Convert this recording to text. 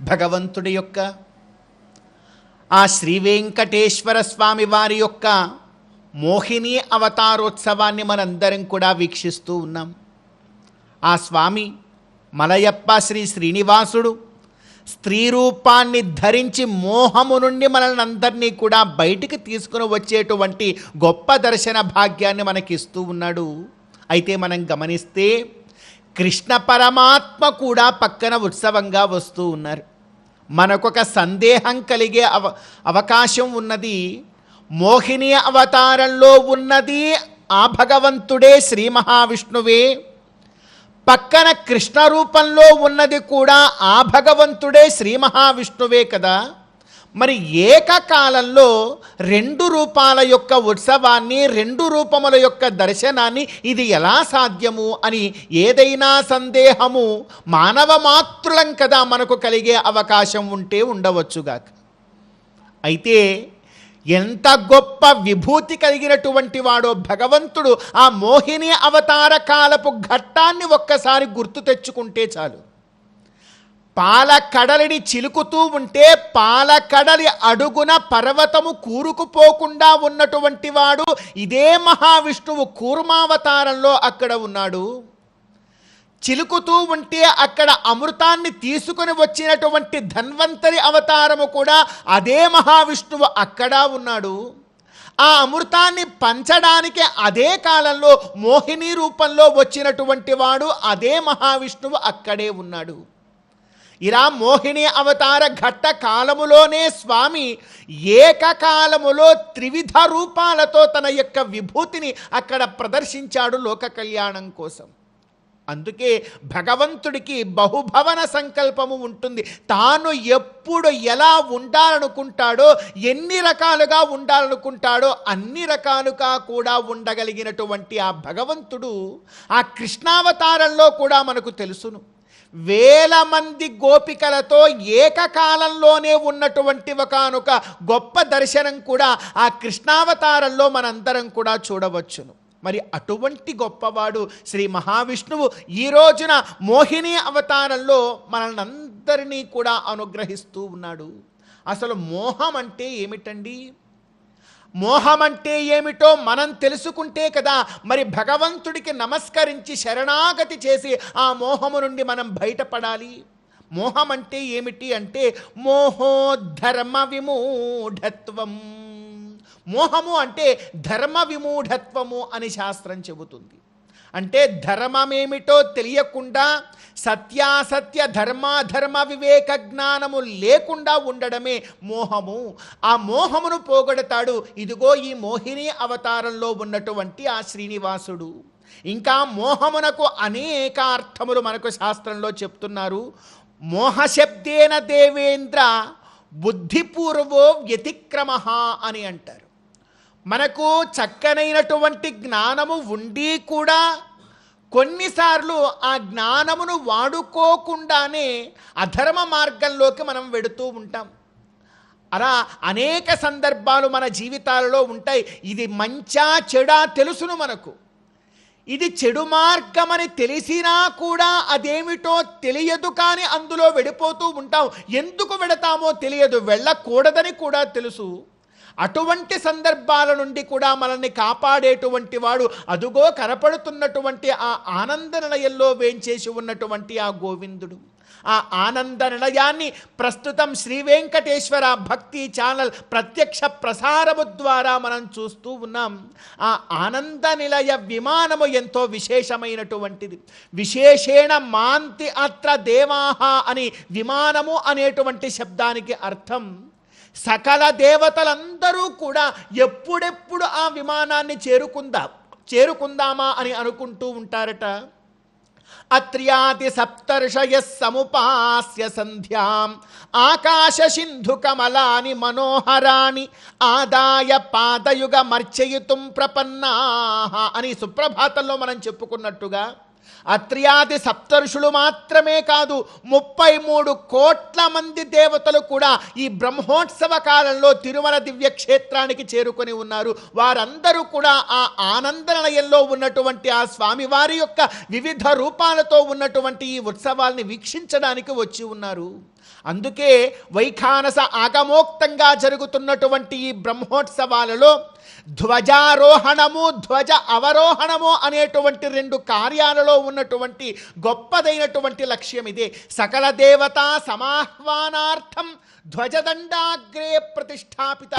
భగవంతుడి యొక్క ఆ శ్రీ వెంకటేశ్వర స్వామి వారి యొక్క మోహిని అవతారోత్సవాన్ని మనందరం కూడా వీక్షిస్తూ ఉన్నాం. ఆ స్వామి మలయప్ప శ్రీ శ్రీనివాసుడు స్త్రీ రూపాన్ని ధరించి మోహము నుండి మనల్ని అందరినీ కూడా బయటికి తీసుకుని వచ్చేటువంటి గొప్ప దర్శన భాగ్యాన్ని మనకిస్తూ ఉన్నాడు. అయితే మనం గమనిస్తే కృష్ణ పరమాత్మ కూడా పక్కన ఉత్సవంగా వస్తూ ఉన్నారు. మనకొక సందేహం కలిగే అవ అవకాశం ఉన్నది మోహిని అవతారంలో ఉన్నది ఆ భగవంతుడే శ్రీ మహావిష్ణువే. పక్కన కృష్ణ రూపంలో ఉన్నది కూడా ఆ భగవంతుడే శ్రీ మహావిష్ణువే కదా. మరి ఏకకాలంలో రెండు రూపాల యొక్క ఉత్సవాన్ని రెండు రూపముల యొక్క దర్శనాన్ని ఇది ఎలా సాధ్యము అని ఏదైనా సందేహము మానవ మాతృలం కదా మనకు కలిగే అవకాశం ఉంటే ఉండవచ్చుగాక అయితే ఎంత గొప్ప విభూతి కలిగినటువంటి వాడో భగవంతుడు ఆ మోహిని అవతార కాలపు ఘట్టాన్ని ఒక్కసారి గుర్తు తెచ్చుకుంటే చాలు. పాలకడలిని చిలుకుతూ ఉంటే పాలకడలి అడుగున పర్వతము కూరుకుపోకుండా ఉన్నటువంటి వాడు ఇదే మహావిష్ణువు కూర్మావతారంలో అక్కడ ఉన్నాడు. చిలుకుతూ ఉంటే అక్కడ అమృతాన్ని తీసుకుని వచ్చినటువంటి ధన్వంతరి అవతారము కూడా అదే మహావిష్ణువు అక్కడ ఉన్నాడు. ఆ అమృతాన్ని పంచడానికి అదే కాలంలో మోహిని రూపంలో వచ్చినటువంటి వాడు అదే మహావిష్ణువు అక్కడే ఉన్నాడు. ఇలా మోహిని అవతార ఘట్ట కాలములోనే స్వామి ఏకకాలములో త్రివిధ రూపాలతో తన యొక్క విభూతిని అక్కడ ప్రదర్శించాడు లోక కళ్యాణం కోసం. అందుకే భగవంతుడికి బహుభవన సంకల్పము ఉంటుంది. తాను ఎప్పుడు ఎలా ఉండాలనుకుంటాడో ఎన్ని రకాలుగా ఉండాలనుకుంటాడో అన్ని రకాలుగా కూడా ఉండగలిగినటువంటి ఆ భగవంతుడు ఆ కృష్ణావతారంలో కూడా మనకు తెలుసును. వేల మంది గోపికలతో ఏకకాలంలోనే ఉన్నటువంటి ఒకనొక గొప్ప దర్శనం కూడా ఆ కృష్ణావతారంలో మనందరం కూడా చూడవచ్చును. మరి అటువంటి గొప్పవాడు శ్రీ మహావిష్ణువు ఈ రోజున మోహిని అవతారంలో మనల్ని అందరినీ కూడా అనుగ్రహిస్తూ ఉన్నాడు. అసలు మోహం అంటే ఏమిటండి? మోహం అంటే ఏమిటో మనం తెలుసుకుంటే కదా. మరి భగవంతుడికి నమస్కరించి శరణాగతి చేసి ఆ మోహము నుండి మనం బయటపడాలి. మోహం అంటే ఏమిటి అంటే మోహోధర్మ విమూఢత్వం. మోహము అంటే ధర్మ విమూఢత్వము అని శాస్త్రం చెబుతుంది. అంటే ధర్మమేమిటో తెలియకుండా సత్యాసత్య ధర్మాధర్మ వివేక జ్ఞానము లేకుండా ఉండడమే మోహము. ఆ మోహమును పోగొడతాడు. ఇదిగో ఈ మోహిని అవతారంలో ఉన్నటువంటి ఆ శ్రీనివాసుడు. ఇంకా మోహమునకు అనేక అర్థములు మనకు శాస్త్రంలో చెప్తున్నారు. మోహశబ్దేన దేవేంద్ర బుద్ధిపూర్వో వ్యతిక్రమ అని అంటారు. మనకు చక్కనైనటువంటి జ్ఞానము ఉండి కూడా కొన్నిసార్లు ఆ జ్ఞానమును వాడుకోకుండానే అధర్మ మార్గంలోకి మనం వెడుతూ ఉంటాం. అలా అనేక సందర్భాలు మన జీవితాలలో ఉంటాయి. ఇది మంచా చెడా తెలుసును మనకు. ఇది చెడు మార్గమని తెలిసినా కూడా అదేమిటో తెలియదు కానీ అందులో వెడిపోతూ ఉంటాం. ఎందుకు వెడతామో తెలియదు. వెళ్ళకూడదని కూడా తెలుసు. అటువంటి సందర్భాల నుండి కూడా మనల్ని కాపాడేటువంటి వాడు అదుగో కనపడుతున్నటువంటి ఆ ఆనంద నిలయంలో వేంచేసి ఉన్నటువంటి ఆ గోవిందుడు. ఆ ఆనంద నిలయాన్ని ప్రస్తుతం శ్రీ వెంకటేశ్వర భక్తి ఛానల్ ప్రత్యక్ష ప్రసారము ద్వారా మనం చూస్తూ ఉన్నాం. ఆ ఆనంద నిలయ విమానము ఎంతో విశేషమైనటువంటిది. విశేషేణ మాంతి అత్ర దేవాహ అని విమానము అనేటువంటి శబ్దానికి అర్థం. సకల దేవతలందరూ కూడా ఎప్పుడెప్పుడు ఆ విమానాన్ని చేరుకుందాం చేరుకుందామా అని అనుకుంటూ ఉంటారట. అత్ర్యాది సప్తర్షయ సముపాస్య సంధ్యాం. ఆకాశ సింధు కమలాని మనోహరాని ఆదాయ పాదయుగ మర్చయుతుం ప్రపన్నా అని సుప్రభాతంలో మనం చెప్పుకున్నట్టుగా అత్రియాది సప్తర్షులు మాత్రమే కాదు ముప్పై మూడు కోట్ల మంది దేవతలు కూడా ఈ బ్రహ్మోత్సవ కాలంలో తిరుమల దివ్య క్షేత్రానికి చేరుకొని ఉన్నారు. వారందరూ కూడా ఆ ఆనందనిలయంలో ఉన్నటువంటి ఆ స్వామివారి యొక్క వివిధ రూపాలతో ఉన్నటువంటి ఈ ఉత్సవాల్ని వీక్షించడానికి వచ్చి ఉన్నారు. అందుకే వైఖానస ఆగమోక్తంగా జరుగుతున్నటువంటి ఈ బ్రహ్మోత్సవాలలో ధ్వజారోహణము ధ్వజ అవరోహణము అనేటువంటి రెండు కార్యాలలో ఉన్నటువంటి గొప్పదైనటువంటి లక్ష్యం ఇదే. సకల దేవతా సమాహ్వానార్థం ధ్వజదండాగ్రే ప్రతిష్టాపిత.